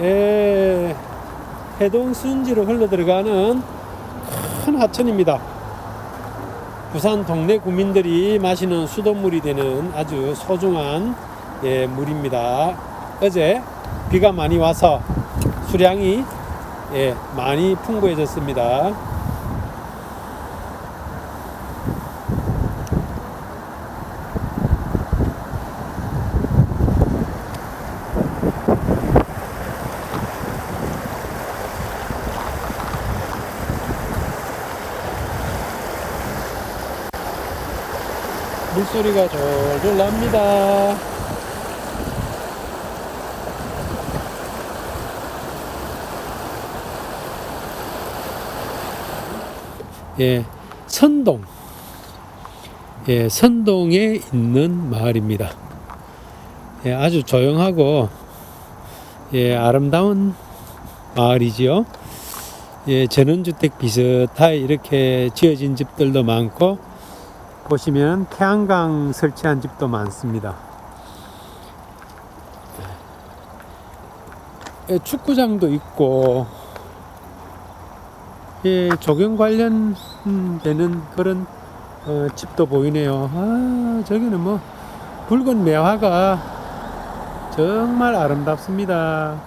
에, 해동 순지로 흘러 들어가는 큰 하천입니다. 부산 동네 구민들이 마시는 수돗물이 되는 아주 소중한 예, 물입니다. 어제 비가 많이 와서 수량이 예, 많이 풍부해졌습니다. 물소리가 졸졸 납니다. 예, 선동. 예, 선동에 있는 마을입니다. 예, 아주 조용하고 예, 아름다운 마을이지요. 예, 전원주택 비슷하게 이렇게 지어진 집들도 많고 보시면 태양광 설치한 집도 많습니다. 예, 축구장도 있고 예, 조경 관련되는 그런 어, 집도 보이네요. 아, 저기는 뭐 붉은 매화가 정말 아름답습니다.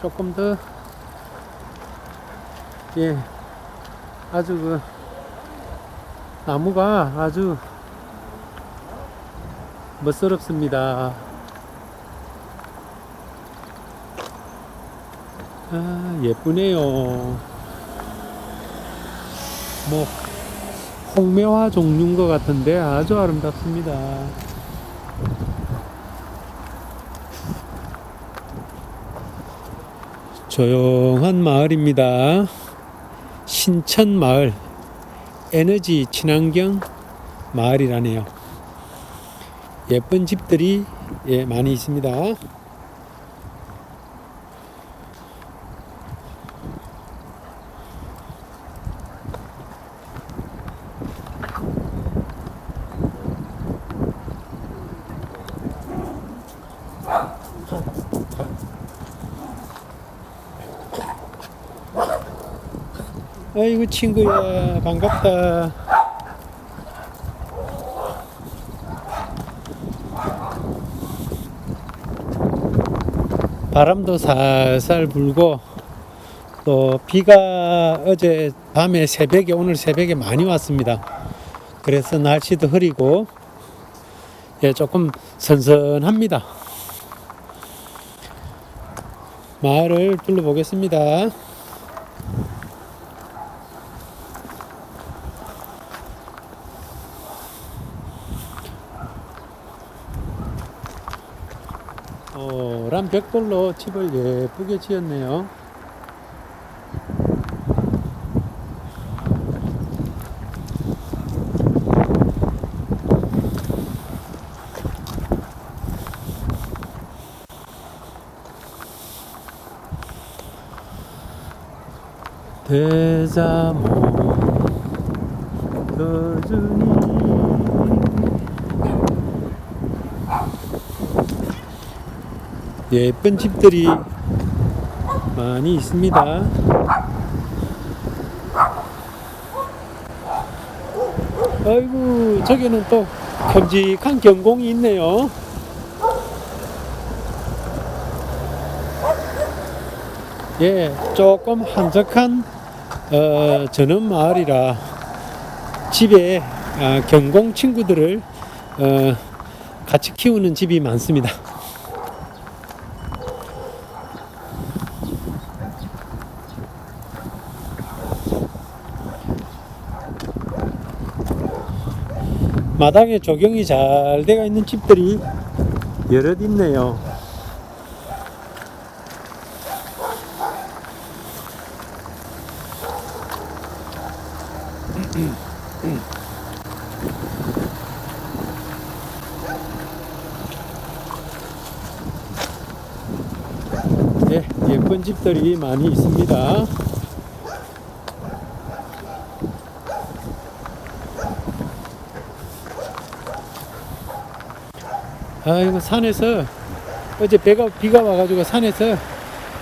조금 더 예, 아주 그 나무가 아주 멋스럽습니다. 아, 예쁘네요. 뭐, 홍매화 종류인 것 같은데 아주 아름답습니다. 조용한 마을입니다. 신천 마을, 에너지 친환경 마을이라네요. 예쁜 집들이 예, 많이 있습니다. 친구야 반갑다. 바람도 살살 불고 또 비가 어제 밤에 새벽에 오늘 새벽에 많이 왔습니다. 그래서 날씨도 흐리고 예 조금 선선합니다. 마을을 둘러보겠습니다 벽돌로 집을 예쁘게 지었네요. 대자모 거주니 예쁜 집들이 많이 있습니다. 아이고 저기는 또 큼직한 경공이 있네요. 예, 조금 한적한 어, 전원 마을이라 집에 아, 경공 친구들을 어, 같이 키우는 집이 많습니다. 마당에 조경이 잘 되어 있는 집들이 여럿 있네요. 네, 예쁜 집들이 많이 있습니다. 아이고 산에서 어제 배가 비가 와가지고 산에서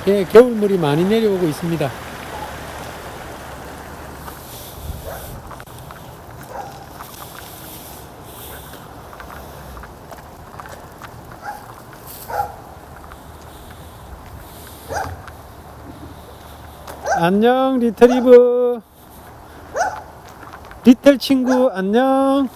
예, 겨울물이 많이 내려오고 있습니다. 안녕 리트리브 리틀 친구 안녕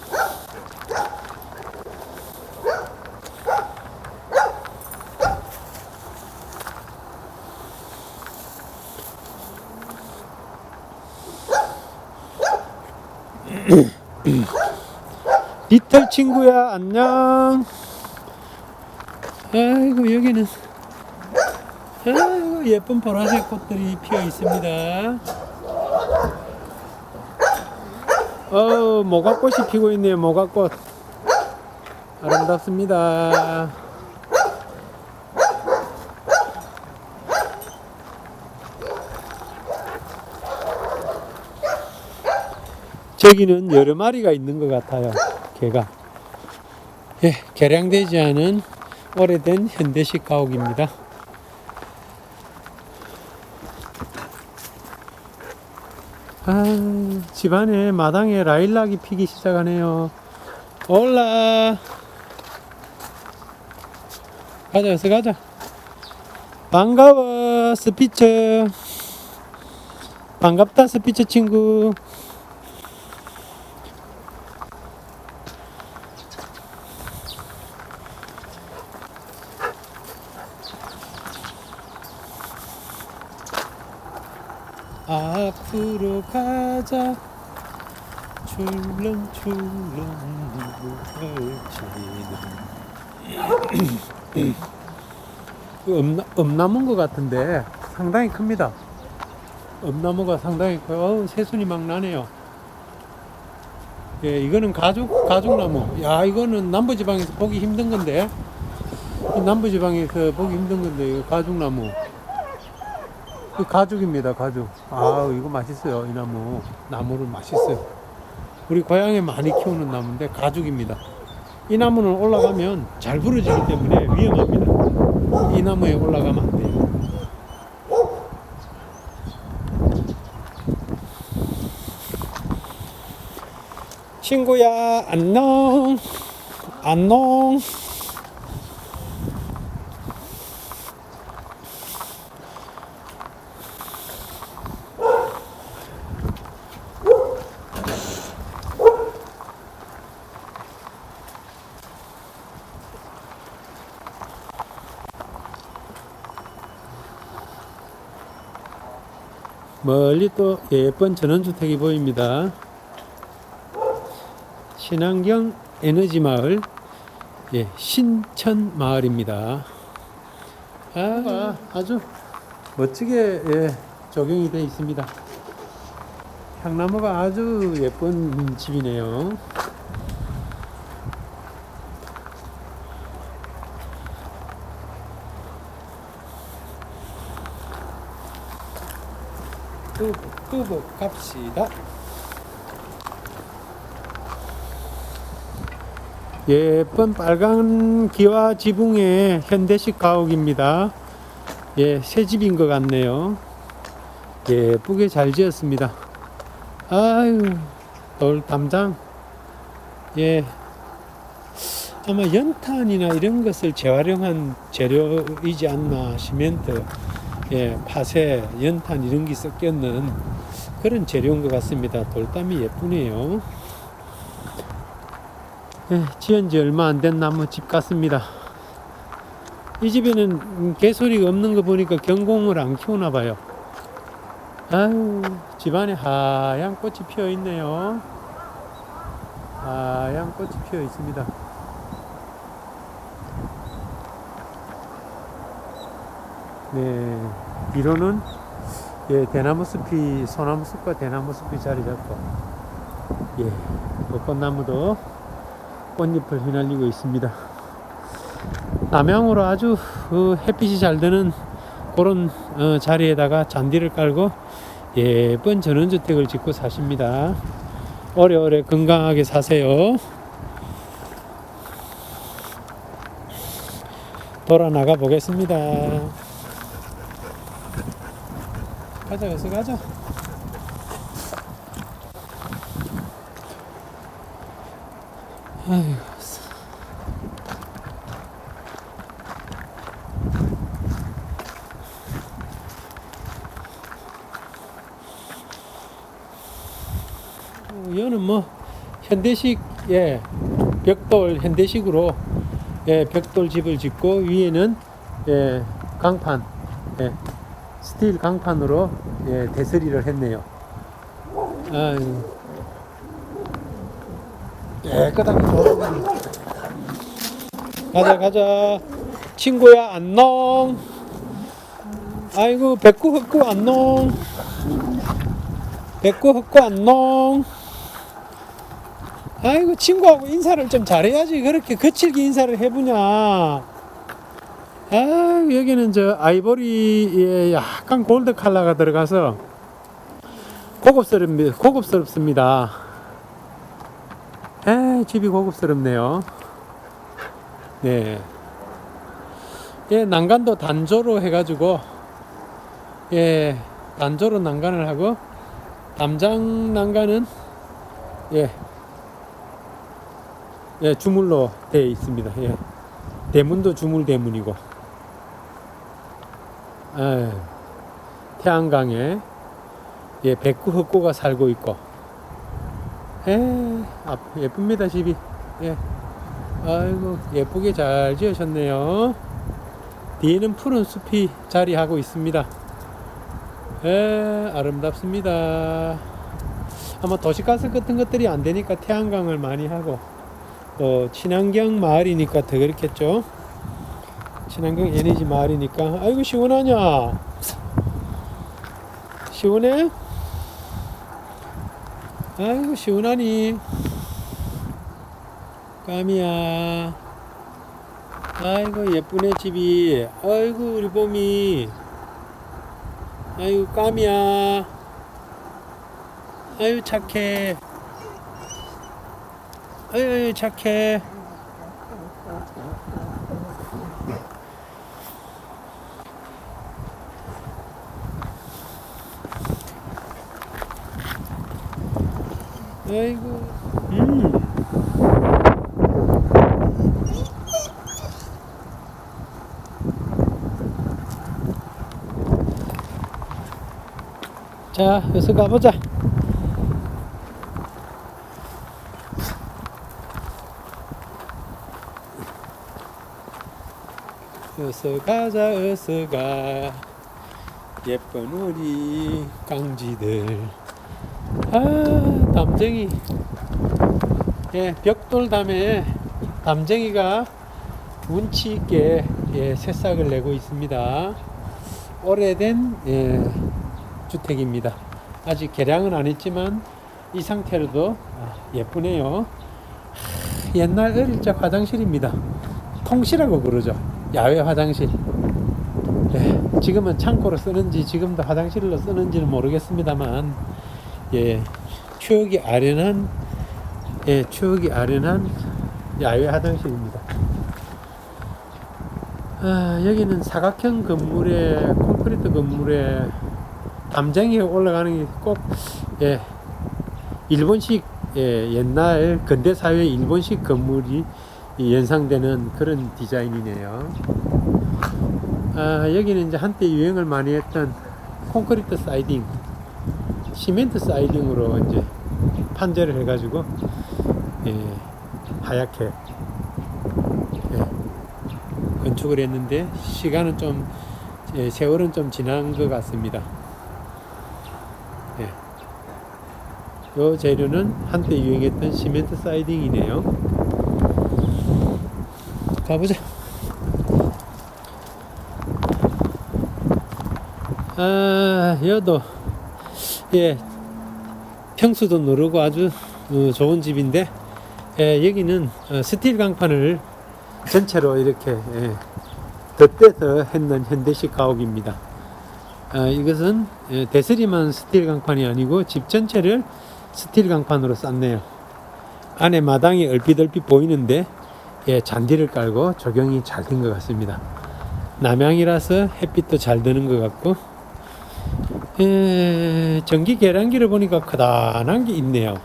친구야 안녕. 아이고 여기는 아이고 예쁜 보라색 꽃들이 피어 있습니다. 어 모각꽃이 피고 있네요 모각꽃. 아름답습니다. 저기는 여러 마리가 있는 것 같아요 개가 예, 개량되지 않은 오래된 현대식 가옥입니다 아, 집안에 마당에 라일락이 피기 시작하네요. 올라. 가자, 어서 가자. 반가워, 스피처. 반갑다, 스피처 친구. 앞으로 가자. 출렁출렁 그 엄나, 엄나무인 것 같은데 상당히 큽니다. 엄나무가 상당히 커요. 어우, 새순이 막 나네요. 예, 이거는 가죽 가죽나무. 야 이거는 남부지방에서 보기 힘든 건데. 이 남부지방에서 보기 힘든 건데 이거 가죽나무 이 가죽입니다, 가죽. 아, 이거 맛있어요, 이 나무. 나무를 맛있어요. 우리 고향에 많이 키우는 나무인데 가죽입니다. 이 나무는 올라가면 잘 부러지기 때문에 위험합니다. 이 나무에 올라가면 안 돼요. 친구야, 안녕. 안녕. 멀리 또 예쁜 전원주택이 보입니다. 신안경 에너지 마을, 예, 신천 마을입니다. 아, 아주 멋지게 예, 적용이 되어 있습니다. 향나무가 아주 예쁜 집이네요. 뚜벅 갑시다. 예쁜 빨간 기와 지붕의 현대식 가옥입니다. 예, 새 집인 것 같네요. 예쁘게 잘 지었습니다. 아유, 돌 담장. 예, 아마 연탄이나 이런 것을 재활용한 재료이지 않나 시멘트. 예, 파쇄, 연탄 이런 게 섞였는 그런 재료인 것 같습니다. 돌담이 예쁘네요. 예, 지은 지 얼마 안 된 나무 집 같습니다. 이 집에는 개소리가 없는 거 보니까 경공을 안 키우나 봐요. 아유, 집안에 하얀 꽃이 피어 있네요. 하얀 꽃이 피어 있습니다. 네, 이로는 예, 대나무 숲이 소나무 숲과 대나무 숲이 자리 잡고 예, 벚꽃나무도 꽃잎을 휘날리고 있습니다. 남향으로 아주 그 햇빛이 잘 드는 그런 어, 자리에다가 잔디를 깔고 예쁜 전원주택을 짓고 사십니다. 오래오래 건강하게 사세요. 돌아 나가 보겠습니다. 가자, 어서 가자. 어, 이거는 뭐 현대식 예 벽돌 현대식으로 예 벽돌 집을 짓고 위에는 예 강판 예 스틸 강판으로 예 대서리를 했네요. 아유 깨끗하게 돌아가네. 가자 가자 친구야 안녕. 아이고 백구 흑구 안녕. 백구 흑구 안녕. 아이고 친구하고 인사를 좀 잘해야지 그렇게 거칠게 인사를 해보냐 아 여기는 저 아이보리에 약간 골드 컬러가 들어가서 고급스럽습니다 고급스럽습니다 에 집이 고급스럽네요 네 예, 난간도 단조로 해가지고 예 단조로 난간을 하고 담장 난간은 예 예, 주물로 되어 있습니다. 예. 대문도 주물 대문이고. 에 태안강에 예, 백구 흑고가 살고 있고. 에, 아, 예쁩니다, 집이. 예. 아이고, 예쁘게 잘 지으셨네요. 뒤에는 푸른 숲이 자리하고 있습니다. 에, 아름답습니다. 아마 도시가스 같은 것들이 안 되니까 태안강을 많이 하고, 또 친환경 마을이니까 더 그렇겠죠. 친환경 에너지 마을이니까 아이고 시원하냐? 시원해? 아이고 시원하니? 까미야. 아이고 예쁘네 집이. 아이고 우리 봄이. 아이고 까미야. 아유 착해. 아유 착해. 아이고. 음. 자, 여기서 가보자. 어서 가자 어서 가. 예쁜 우리 강지들. 아 담쟁이. 예 벽돌담에 담쟁이가 운치 있게 예, 새싹을 내고 있습니다. 오래된 예, 주택입니다 아직 개량은 안 했지만 이 상태로도 아, 예쁘네요 하, 옛날 어릴 적 화장실입니다 통시라고 그러죠 야외 화장실. 예, 지금은 창고로 쓰는지 지금도 화장실로 쓰는지는 모르겠습니다만, 예, 추억이 아련한, 예, 추억이 아련한 야외 화장실입니다. 아, 여기는 사각형 건물에, 콘크리트 건물에 담장이 올라가는 게 꼭, 예, 일본식, 예, 옛날 근대 사회 일본식 건물이 이 연상되는 그런 디자인이네요. 아, 여기는 이제 한때 유행을 많이 했던 콘크리트 사이딩, 시멘트 사이딩으로 이제 판재를 해가지고 예, 하얗게 예, 건축을 했는데 시간은 좀 예, 세월은 좀 지난 것 같습니다. 요 재료는 한때 유행했던 시멘트 사이딩이네요. 가보자. 아, 여도, 예, 평수도 누르고 아주 어, 좋은 집인데, 예, 여기는 어, 스틸 강판을 전체로 이렇게 예, 덧대서 했는 현대식 가옥입니다. 아, 이것은 예, 대스리만 스틸 강판이 아니고 집 전체를 스틸 강판으로 쌌네요. 안에 마당이 얼핏얼핏 보이는데 예, 잔디를 깔고 적용이 잘 된 것 같습니다. 남양이라서 햇빛도 잘 드는 것 같고 에, 전기 계량기를 보니까 크다란 게 있네요.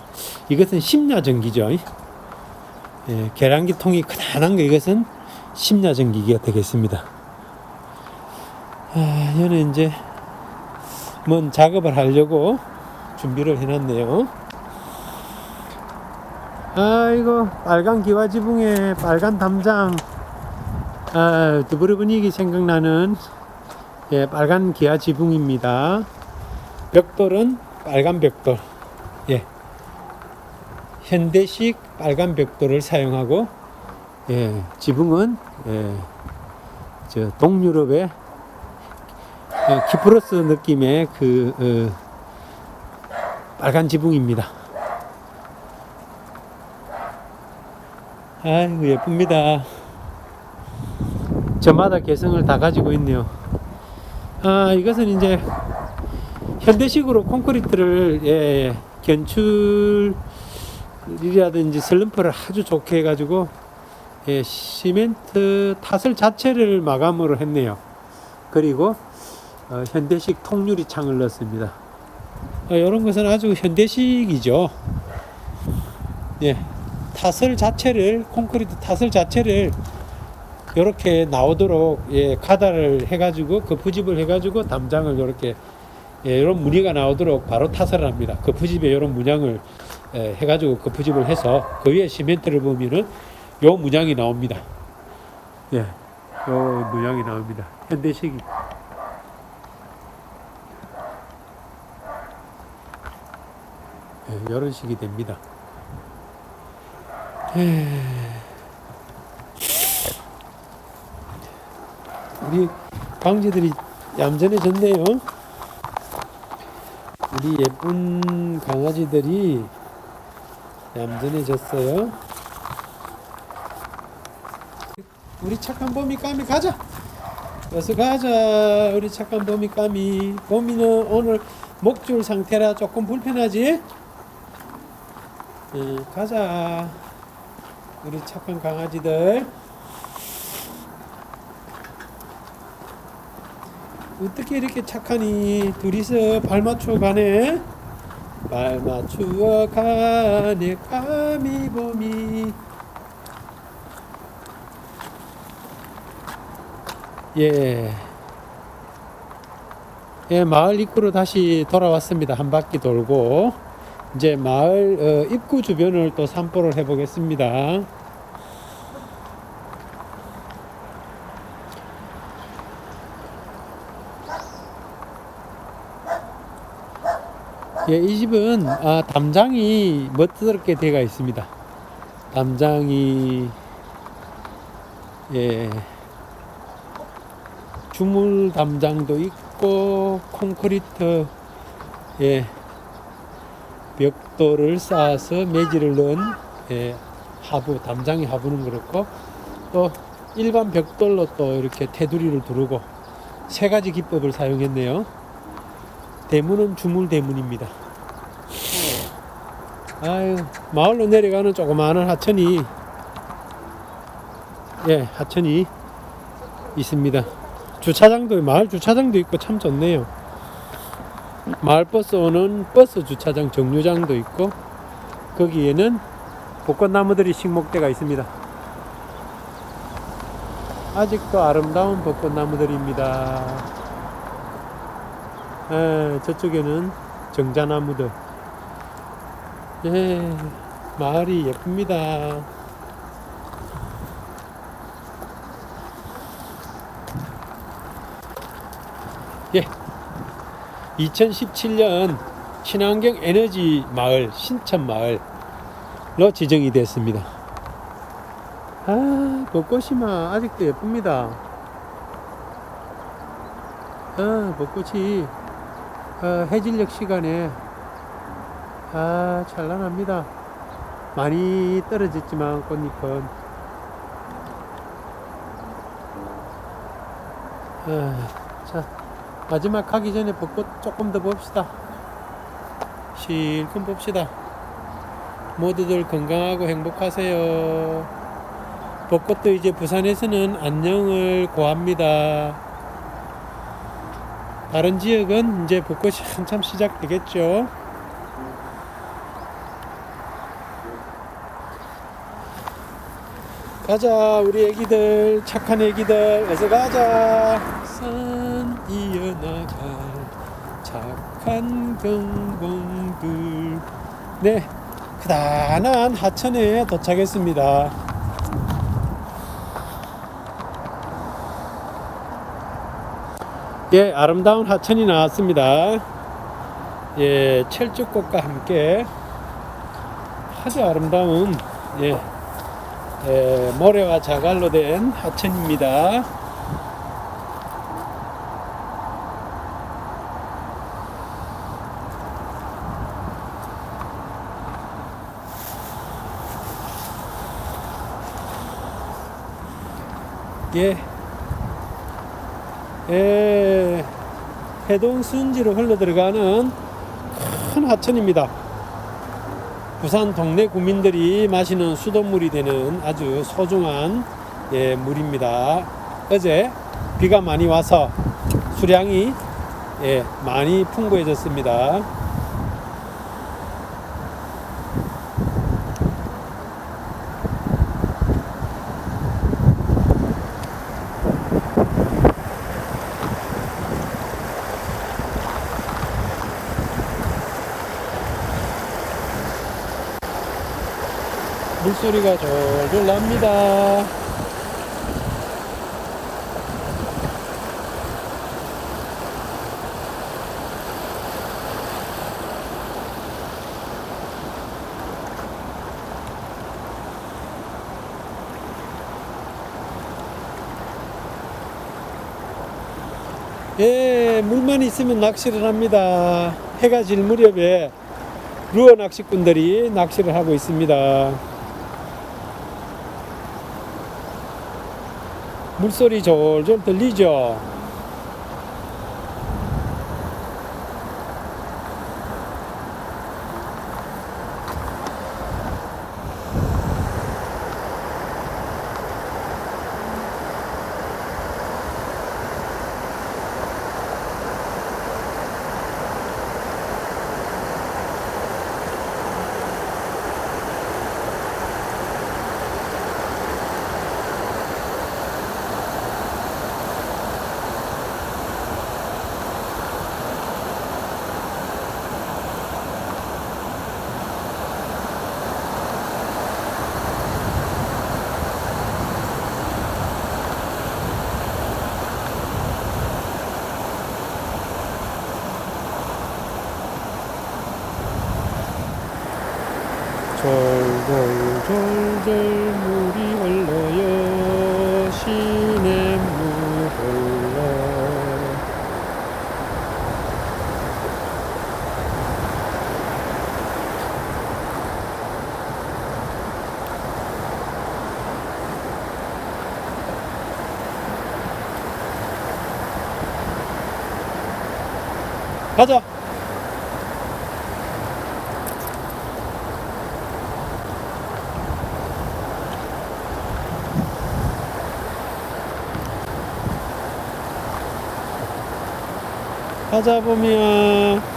이것은 심야 전기죠. 예, 계량기 통이 크다란 거 이것은 심야 전기기가 되겠습니다. 아, 저는 이제 뭔 작업을 하려고 준비를 해놨네요. 아이고 빨간 기와 지붕에 빨간 담장 아, 두부르분위기 생각나는 예, 빨간 기아 지붕입니다. 벽돌은 빨간 벽돌. 예. 현대식 빨간 벽돌을 사용하고 예, 지붕은 예, 저 동유럽의 예, 키프로스 느낌의 그 어, 빨간 지붕입니다. 아이고 예쁩니다. 저마다 개성을 다 가지고 있네요. 아 이것은 이제 현대식으로 콘크리트를 예, 견출이라든지 슬럼프를 아주 좋게 해가지고 예, 시멘트 탓을 자체를 마감으로 했네요. 그리고 어, 현대식 통유리 창을 넣었습니다. 어, 이런 것은 아주 현대식이죠. 예, 탓을 자체를 콘크리트 탓을 자체를 이렇게 나오도록 예, 가다를 해가지고 거푸집을 해가지고 담장을 이렇게 예, 이런 무늬가 나오도록 바로 타설을 합니다. 거푸집에 이런 문양을 예, 해가지고 거푸집을 해서 그 위에 시멘트를 보면은 요 문양이 나옵니다. 예, 요 문양이 나옵니다. 현대식이. 이런 식이 됩니다. 예. 우리 강지들이 얌전해졌네요. 우리 예쁜 강아지들이 얌전해졌어요. 우리 착한 봄이 까미 가자. 어서 가자. 우리 착한 봄이 까미. 봄이는 오늘 목줄 상태라 조금 불편하지? 예, 가자. 우리 착한 강아지들. 어떻게 이렇게 착하니? 둘이서 발 맞추어 가네? 발 맞추어 가네, 까미 봄이. 예. 예, 마을 입구로 다시 돌아왔습니다. 한 바퀴 돌고. 이제 마을 어, 입구 주변을 또 산보를 해 보겠습니다. 예, 이 집은 아, 담장이 멋스럽게 되어 있습니다. 담장이 예, 주물 담장도 있고 콘크리트 예, 벽돌을 쌓아서 매질을 넣은 예, 하부 담장의 하부는 그렇고 또 일반 벽돌로 또 이렇게 테두리를 두르고 세 가지 기법을 사용했네요. 대문은 주물 대문입니다. 아유 마을로 내려가는 조그마한 하천이 예 하천이 있습니다. 주차장도 마을 주차장도 있고 참 좋네요. 마을 버스 오는 버스 주차장 정류장도 있고 거기에는 벚꽃나무들이 식목대가 있습니다. 아직도 아름다운 벚꽃나무들입니다. 에, 저쪽에는 정자나무들. 예, 마을이 예쁩니다. 예. 2017년 친환경 에너지 마을 신천 마을로 지정이 됐습니다. 아, 벚꽃이마 아직도 예쁩니다. 아, 벚꽃이 아, 해질녘 시간에 아, 찬란합니다. 많이 떨어졌지만 꽃잎은 아, 자. 마지막 가기 전에 벚꽃 조금 더 봅시다. 실컷 봅시다. 모두들 건강하고 행복하세요. 벚꽃도 이제 부산에서는 안녕을 고합니다. 다른 지역은 이제 벚꽃이 한참 시작되겠죠. 가자 우리 애기들 착한 애기들 어서 가자 산 이어나갈 경공들 네 크다란 하천에 도착했습니다. 예 아름다운 하천이 나왔습니다. 예 철쭉꽃과 함께 아주 아름다운 예 에, 모래와 자갈로 된 하천입니다. 예, 에, 해동 순지로 흘러 들어가는 큰 하천입니다. 부산 동네 구민들이 마시는 수돗물이 되는 아주 소중한 예, 물입니다. 어제 비가 많이 와서 수량이 예, 많이 풍부해졌습니다. 소리가 졸졸 납니다. 예, 물만 있으면 낚시를 합니다. 해가 질 무렵에 루어 낚시꾼들이 낚시를 하고 있습니다. 물소리 졸졸 들리죠? 졸졸졸졸 물이 흘러요 시냇물 흘러 가자 가자 보면